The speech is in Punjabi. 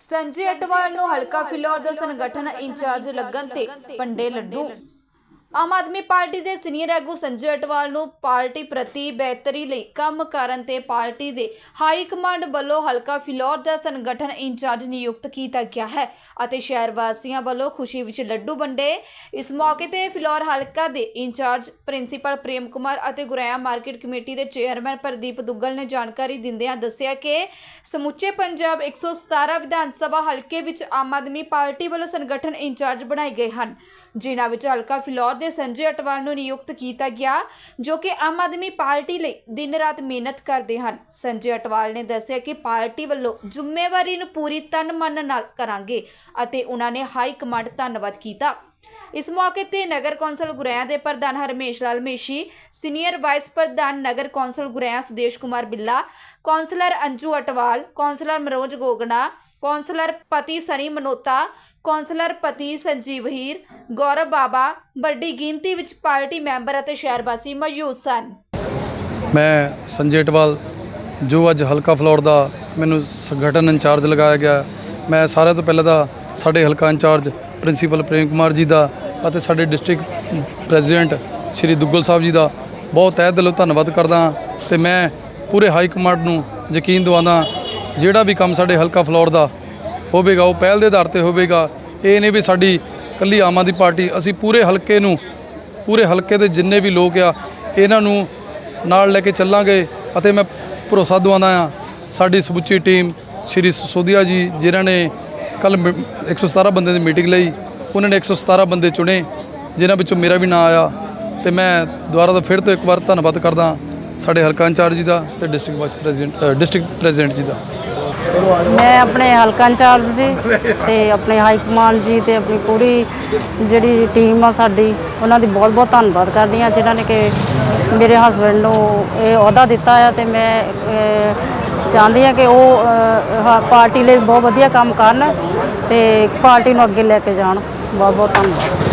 ਸੰਜੇ ਅਟਵਾਲ ਨੂੰ ਹਲਕਾ ਫਿਲੌਰ ਦਾ ਸੰਗਠਨ ਇੰਚਾਰਜ ਲੱਗਣ ਤੇ ਪੰਡੇ ਲੱਡੂ। ਆਮ ਆਦਮੀ ਪਾਰਟੀ ਦੇ ਸੀਨੀਅਰ ਆਗੂ ਸੰਜੇ ਅਟਵਾਲ ਨੂੰ ਪਾਰਟੀ ਪ੍ਰਤੀ ਬਿਹਤਰੀ ਲਈ ਕੰਮ ਕਰਨ ਤੇ ਪਾਰਟੀ ਦੇ ਹਾਈ ਕਮਾਂਡ ਵੱਲੋਂ ਹਲਕਾ ਫਿਲੌਰ ਦਾ ਸੰਗਠਨ ਇੰਚਾਰਜ ਨਿਯੁਕਤ ਕੀਤਾ ਗਿਆ ਹੈ ਅਤੇ ਸ਼ਹਿਰ ਵਾਸੀਆਂ ਵੱਲੋਂ ਖੁਸ਼ੀ ਵਿੱਚ ਲੱਡੂ ਵੰਡੇ। ਇਸ ਮੌਕੇ ਤੇ ਫਿਲੌਰ ਹਲਕਾ ਦੇ ਇੰਚਾਰਜ ਪ੍ਰਿੰਸੀਪਲ ਪ੍ਰੇਮ ਕੁਮਾਰ ਅਤੇ ਗੁਰੇਆ ਮਾਰਕੀਟ ਕਮੇਟੀ ਦੇ ਚੇਅਰਮੈਨ ਪ੍ਰਦੀਪ ਦੁੱਗਲ ਨੇ ਜਾਣਕਾਰੀ ਦਿੰਦਿਆਂ ਦੱਸਿਆ ਕਿ ਸਮੁੱਚੇ ਪੰਜਾਬ 117 ਵਿਧਾਨ ਸਭਾ ਹਲਕੇ ਵਿੱਚ ਆਮ ਆਦਮੀ ਪਾਰਟੀ ਵੱਲੋਂ ਸੰਗਠਨ ਇੰਚਾਰਜ ਬਣਾਏ ਗਏ ਹਨ। ਜਿਨ੍ਹਾਂ ਵਿੱਚ ਹਲਕਾ ਫਿਲੌਰ ਦੇ ਸੰਜੇ ਅਟਵਾਲ ਨੂੰ ਨਿਯੁਕਤ ਕੀਤਾ ਗਿਆ, ਜੋ ਕਿ ਆਮ ਆਦਮੀ ਪਾਰਟੀ ਲਈ ਦਿਨ ਰਾਤ ਮਿਹਨਤ ਕਰਦੇ ਹਨ। ਸੰਜੇ ਅਟਵਾਲ ਨੇ ਦੱਸਿਆ ਕਿ ਪਾਰਟੀ ਵੱਲੋਂ ਜ਼ਿੰਮੇਵਾਰੀ ਨੂੰ ਪੂਰੀ ਤਨ ਮਨ ਨਾਲ ਕਰਾਂਗੇ ਅਤੇ ਉਹਨਾਂ ਨੇ ਹਾਈ ਕਮਾਂਡ ਧੰਨਵਾਦ ਕੀਤਾ। ਇਸ ਮੌਕੇ ਤੇ ਨਗਰ ਕੌਂਸਲ ਗੁਰੇਆ ਦੇ ਪ੍ਰਧਾਨ ਹਰਮੇਸ਼ ਲਾਲ ਮੇਸ਼ੀ, ਸੀਨੀਅਰ ਵਾਈਸ ਪ੍ਰਧਾਨ ਨਗਰ council Gureya Sudesh Kumar Billa, councillor Anju Atwal, councillor Manoj Gogna councillor ਪਤੀ ਸਨੀ ਮਨੋਤਾ, ਕੌਂਸਲਰ ਪਤੀ ਸੰਜੀਵ ਹੀਰ, ਗੌਰਵ ਬਾਬਾ, ਵੱਡੀ ਗਿਣਤੀ ਵਿੱਚ ਪਾਰਟੀ ਮੈਂਬਰ ਅਤੇ ਸ਼ਹਿਰ ਵਾਸੀ ਮੌਜੂਦ ਸਨ। ਮੈਂ ਸੰਜੇ ਅਟਵਾਲ, ਜੋ ਅੱਜ ਹਲਕਾ ਫਲੋਰ ਦਾ ਮੈਨੂੰ ਸੰਗਠਨ ਇੰਚਾਰਜ ਲਗਾਇਆ ਗਿਆ, ਮੈਂ ਸਾਰਿਆਂ ਤੋਂ ਪਹਿਲਾਂ ਤਾਂ ਸਾਡੇ ਹਲਕਾ ਇੰਚਾਰਜ ਪ੍ਰਿੰਸੀਪਲ ਪ੍ਰੇਮ ਕੁਮਾਰ ਜੀ ਦਾ ਅਤੇ ਸਾਡੇ ਡਿਸਟ੍ਰਿਕਟ ਪ੍ਰੈਜ਼ੀਡੈਂਟ ਸ਼੍ਰੀ ਦੁੱਗਲ ਸਾਹਿਬ ਜੀ ਦਾ ਬਹੁਤ ਤਹਿ ਦਿਲੋਂ ਧੰਨਵਾਦ ਕਰਦਾ ਹਾਂ ਤੇ ਮੈਂ ਪੂਰੇ ਹਾਈ ਕਮਾਂਡ ਨੂੰ ਯਕੀਨ ਦਿਵਾਉਂਦਾ ਜਿਹੜਾ ਵੀ ਕੰਮ ਸਾਡੇ ਹਲਕਾ ਫਲੋਰ ਦਾ ਹੋਵੇਗਾ, ਉਹ ਪਹਿਲ ਦੇ ਆਧਾਰ ਤੇ ਹੋਵੇਗਾ, ਇਹ ਨਹੀਂ ਵੀ ਸਾਡੀ ਕੱਲੀ ਆਮ ਆਦਮੀ ਪਾਰਟੀ, ਅਸੀਂ ਪੂਰੇ ਹਲਕੇ ਨੂੰ, ਪੂਰੇ ਹਲਕੇ ਦੇ ਜਿੰਨੇ ਵੀ ਲੋਕ ਆ, ਇਹਨਾਂ ਨੂੰ ਨਾਲ ਲੈ ਕੇ ਚੱਲਾਂਗੇ ਅਤੇ ਮੈਂ ਭਰੋਸਾ ਦਿਵਾਉਂਦਾ ਆ ਸਾਡੀ ਸਮੁੱਚੀ ਟੀਮ ਸ਼੍ਰੀ ਸੋਧੀਆ ਜੀ, ਜਿਨ੍ਹਾਂ ਨੇ ਕੱਲ 117 ਬੰਦੇ ਦੀ ਮੀਟਿੰਗ ਲਈ, ਉਹਨਾਂ ਨੇ 117 ਬੰਦੇ ਚੁਣੇ, ਜਿਨ੍ਹਾਂ ਵਿੱਚੋਂ ਮੇਰਾ ਵੀ ਨਾਂ ਆਇਆ ਤੇ ਮੈਂ ਦੁਬਾਰਾ ਤੋਂ ਫਿਰ ਤੋਂ ਇੱਕ ਵਾਰ ਧੰਨਵਾਦ ਕਰਦਾ ਸਾਡੇ ਹਲਕਾ ਇੰਚਾਰਜ ਜੀ ਦਾ ਤੇ district vice president district president ji ਦਾ। ਮੈਂ ਆਪਣੇ ਹਲਕਾ ਇੰਚਾਰਜ ਜੀ ਤੇ ਆਪਣੇ ਹਾਈ ਕਮਾਂਡ ਜੀ ਤੇ ਆਪਣੀ ਪੂਰੀ ਜਿਹੜੀ ਟੀਮ ਆ ਸਾਡੀ, ਉਹਨਾਂ ਦੀ ਬਹੁਤ ਬਹੁਤ ਧੰਨਵਾਦ ਕਰਦੀ ਹਾਂ, ਜਿਨ੍ਹਾਂ ਨੇ ਕਿ ਮੇਰੇ ਹਸਬੰਡ ਨੂੰ ਇਹ ਅਹੁਦਾ ਦਿੱਤਾ ਆ ਤੇ ਮੈਂ ਚਾਹੁੰਦੀ ਹਾਂ ਕਿ ਉਹ ਅਹ, ਪਾਰਟੀ ਲਈ ਬਹੁਤ ਵਧੀਆ ਕੰਮ ਕਰਨ ਤੇ ਪਾਰਟੀ ਨੂੰ ਅੱਗੇ ਲੈ ਕੇ ਜਾਣ। ਬਹੁਤ ਬਹੁਤ ਧੰਨਵਾਦ।